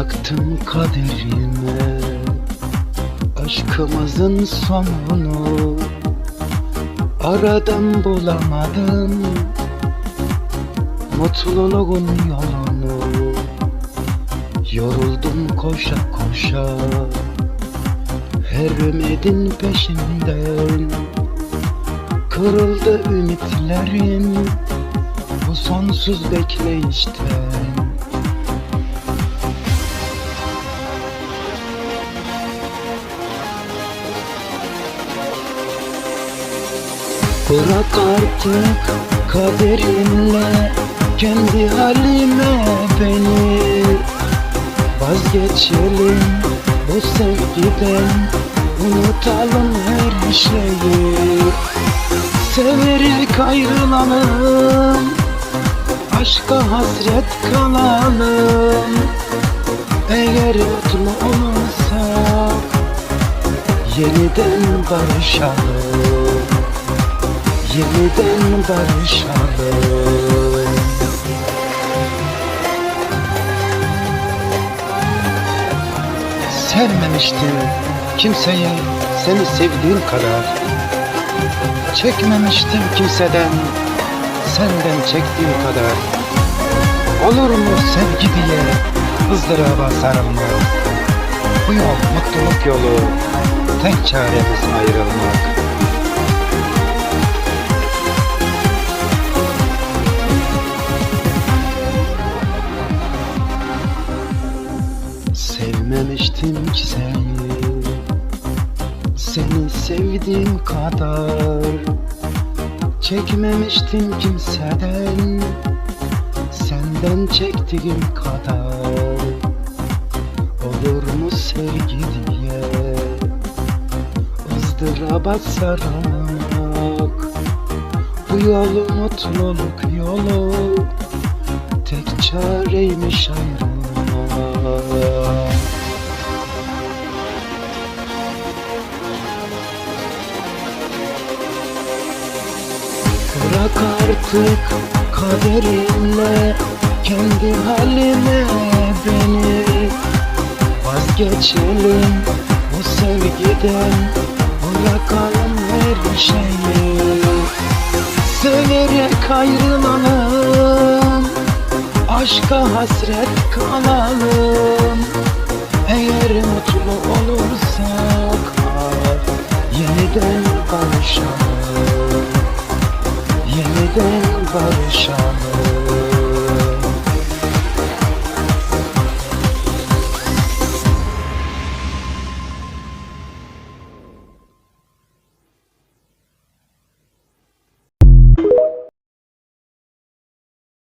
Bıraktım kaderime. Aşkımızın sonunu Aradan bulamadım Mutluluğun yolunu. Yoruldum koşa koşa Her ümidin peşinden. Kırıldı ümitlerim Bu sonsuz bekleyişten Bırak artık kaderinle kendi halime beni. Vazgeçelim bu sevgiden unutalım her şeyi. Severek ayrılalım aşka hasret kalalım. Eğer mutlu olursak yeniden barışalım Yeniden barışalım. Sevmemiştim kimseyi seni sevdiğim kadar. Çekmemiştim kimseden senden çektiğim kadar. Olur mu sevgi diye ızdıraba sarılmak Bu yol mutluluk yolu tek çaremiz ayrılmak ki seni Seni sevdiğim kadar Çekmemiştim kimseden. Senden çektiğim kadar Olur mu sevgi diye ızdıraba sarılmak Bu yolu mutluluk yolu. Tek çareymiş ayrılmak Bırak artık kaderinle kendi halime beni. Vazgeçelim bu sevgiden bırakalım her şeyi. Severek ayrılalım aşka hasret kalalım. Eğer mutlu olursak yeniden barışalım Yeniden barışalım